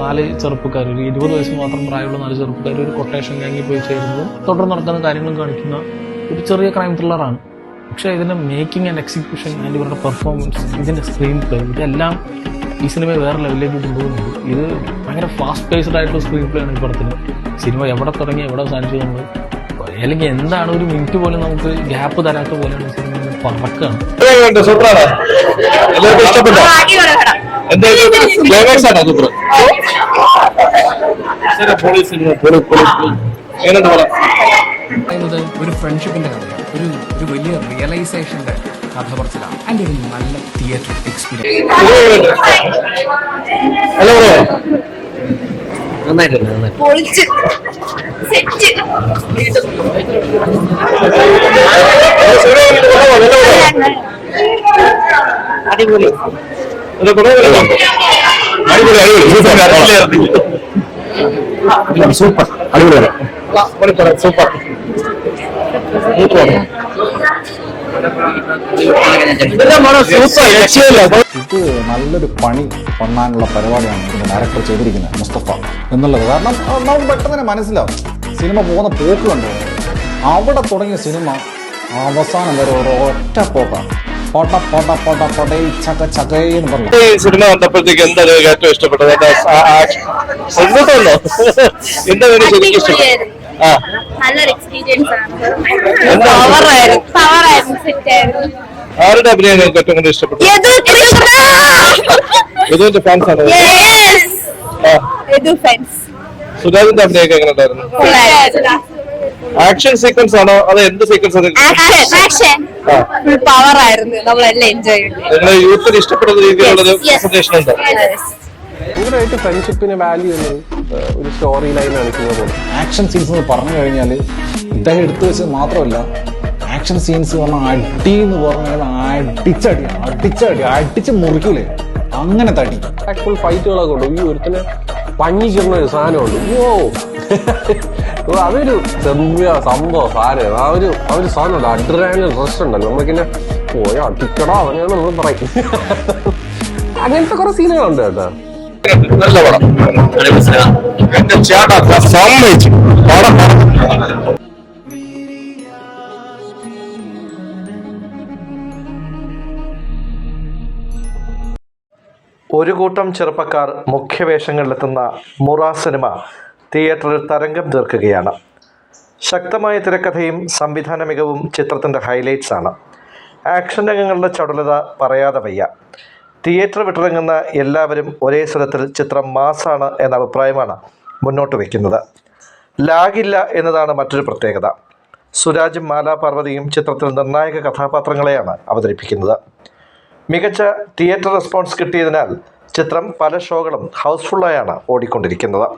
നാല് ചെറുപ്പക്കാർ ഒരു ഇരുപത് വയസ്സ് മാത്രം പ്രായമുള്ള നാല് ചെറുപ്പക്കാർ ഒരു കൊട്ടേഷൻ ഗാങ്ങിൽ പോയി ചേരുന്നതും തുടർന്ന് നടക്കുന്ന കാര്യങ്ങളും കാണിക്കുന്ന ഒരു ചെറിയ ക്രൈം ത്രില്ലറാണ് പക്ഷേ ഇതിന്റെ മേക്കിംഗ് ആൻഡ് എക്സിക്യൂഷൻ ആൻഡ് ഇവരുടെ പെർഫോമൻസ് ഇതിന്റെ സ്ക്രീൻ പ്ലേ ഇതെല്ലാം ഈ സിനിമയെ വേറെ ലെവലിലേക്ക് കൊണ്ടുപോകുന്നുണ്ട്. ഇത് ഭയങ്കര ഫാസ്റ്റ് പേസ്ഡ് ആയിട്ടുള്ള സ്ക്രീൻ പ്ലേ ആണ് ഈ പടത്തിന്. സിനിമ എവിടെ തുടങ്ങി എവിടെ സാധിച്ചു നമ്മൾ അല്ലെങ്കിൽ എന്താണ് ഒരു മിനിറ്റ് പോലും നമുക്ക് ഗ്യാപ്പ് തരാത്ത പോലെയാണ് ഈ സിനിമ സൂപ്പറാണ്? എല്ലാവർക്കും ഇഷ്ടപ്പെട്ടോ? എന്താ ക്ലൈമാക്സ് ആണോ സൂപ്പർ എങ്ങനെയുണ്ട് പടം പറയുന്നത് ഒരു ഫ്രണ്ട്ഷിപ്പിന്റെ കഥയാണ്. ഒരു ഒരു വലിയ റിയലൈസേഷന്റെ കഥ പറച്ചിലാണ് അതിന്റെ ഒരു നല്ല തിയേറ്റർ എക്സ്പീരിയൻസ് അടിപൊളി. അടിപൊളി. സൂപ്പർ അടിപൊളി സൂപ്പർ ഇത് നല്ലൊരു പണി പണ്ണാനുള്ള പരിപാടിയാണ് ഇതിന്റെ ഡയറക്ടർ ചെയ്തിരിക്കുന്നത് മുസ്തഫ എന്നുള്ളത്. കാരണം നമുക്ക് പെട്ടെന്ന് തന്നെ മനസ്സിലാവും. സിനിമ പോകുന്ന പോക്കുണ്ട് കണ്ടു അവിടെ തുടങ്ങിയ സിനിമ അവസാനം വരെ ഒരു ഒറ്റ പോക്കാണ്. പോട്ട പോട്ട പോട്ട പൊട ചക ചകയെന്ന് പറഞ്ഞു. ഈ സിനിമ കണ്ടപ്പോഴത്തേക്ക് എന്താണ് ഏറ്റവും ഇഷ്ടപ്പെട്ടത്? എന്താണ് ശരിക്കും ഇഷ്ടപ്പെട്ടത്? ആ. നല്ലൊരു എക്സ്പീരിയൻസ് ആണ്. ആരുടെ അഭിനയം നിങ്ങൾക്ക് ഏറ്റവും കൂടുതൽ ഇഷ്ടപ്പെട്ടു യദുവിന്റെ ഫാൻസ് ആണ്? യെസ് ആ. യദു ഫാൻസ് സുരാജിന്റെ അഭിനയൊക്കെ എങ്ങനെ ഉണ്ടായിരുന്നു? ആക്ഷൻ സീക്വൻസ് ആണോ? അതോ എന്ത് സീക്വൻസ് ആണ്? ആക്ഷൻ ആക്ഷൻ ആ. ഫുൾ പവറായിരുന്നു നമ്മളെല്ലാം എൻജോയ് ചെയ്തു. നിങ്ങളെ യൂത്തിന് ഇഷ്ടപ്പെടുന്ന രീതിയിലുള്ള ഒരു പ്രസന്റേഷൻ ഉണ്ട്. ഭയങ്കരമായിട്ട് ഫ്രണ്ട്ഷിപ്പിന് വാല്യൂ എന്നത് ഒരു സ്റ്റോറി ലൈൻ കാണിക്കുന്ന പോലെ. ആക്ഷൻ സീൻസ് എന്ന് പറഞ്ഞു കഴിഞ്ഞാൽ ഇദ്ദേഹം എടുത്തു വെച്ചത് മാത്രമല്ല ആക്ഷൻ സീൻസ് പറഞ്ഞാൽ അടി എന്ന് പറഞ്ഞാൽ അടിച്ചടി അടിച്ചടി അടിച്ച് മുറിക്കൂലേ. അങ്ങനെ തടി. ഫൈറ്റുകളൊക്കെ ഉണ്ട്. ഈ ഒരുത്തിന് പഞ്ഞിക്കുന്ന ഒരു സാധനമുണ്ട്. ഓ, അതൊരു ചെമ്പ്യ സംഭവം സാരം. ആ ഒരു ആ ഒരു സാധനമുണ്ട് അഡ്രാനൽ റഷ് ഉണ്ടല്ലോ. നമുക്കിങ്ങനെ പോയ അടിക്കടാ അവനെയാണ് നമ്മൾ പറയും. അങ്ങനത്തെ കുറെ സീനുകളുണ്ട് കേട്ടോ. നല്ല പടം. എന്റെ ചേട്ടാ സമ്മതിച്ചു. പടം ഒരു കൂട്ടം ചെറുപ്പക്കാർ മുഖ്യവേഷങ്ങളിലെത്തുന്ന മുറ സിനിമ തിയേറ്ററിൽ തരംഗം തീർക്കുകയാണ്. ശക്തമായ തിരക്കഥയും സംവിധാന മികവും ചിത്രത്തിന്റെ ഹൈലൈറ്റ്സ് ആണ്. ആക്ഷൻ രംഗങ്ങളുടെ ചടുലത പറയാതെ വയ്യ. തിയേറ്റർ വിട്ടിറങ്ങുന്ന എല്ലാവരും ഒരേ സ്വരത്തിൽ ചിത്രം മാസാണ് എന്ന അഭിപ്രായമാണ് മുന്നോട്ട് വയ്ക്കുന്നത് ലാഗില്ല എന്നതാണ് മറ്റൊരു പ്രത്യേകത. സുരാജും മാലാപാർവതിയും ചിത്രത്തിൽ നിർണായക കഥാപാത്രങ്ങളെയാണ് അവതരിപ്പിക്കുന്നത്. മികച്ച തിയേറ്റർ റെസ്പോൺസ് കിട്ടിയതിനാൽ ചിത്രം പല ഷോകളും ഹൗസ്ഫുള്ളായാണ് ഓടിക്കൊണ്ടിരിക്കുന്നത്.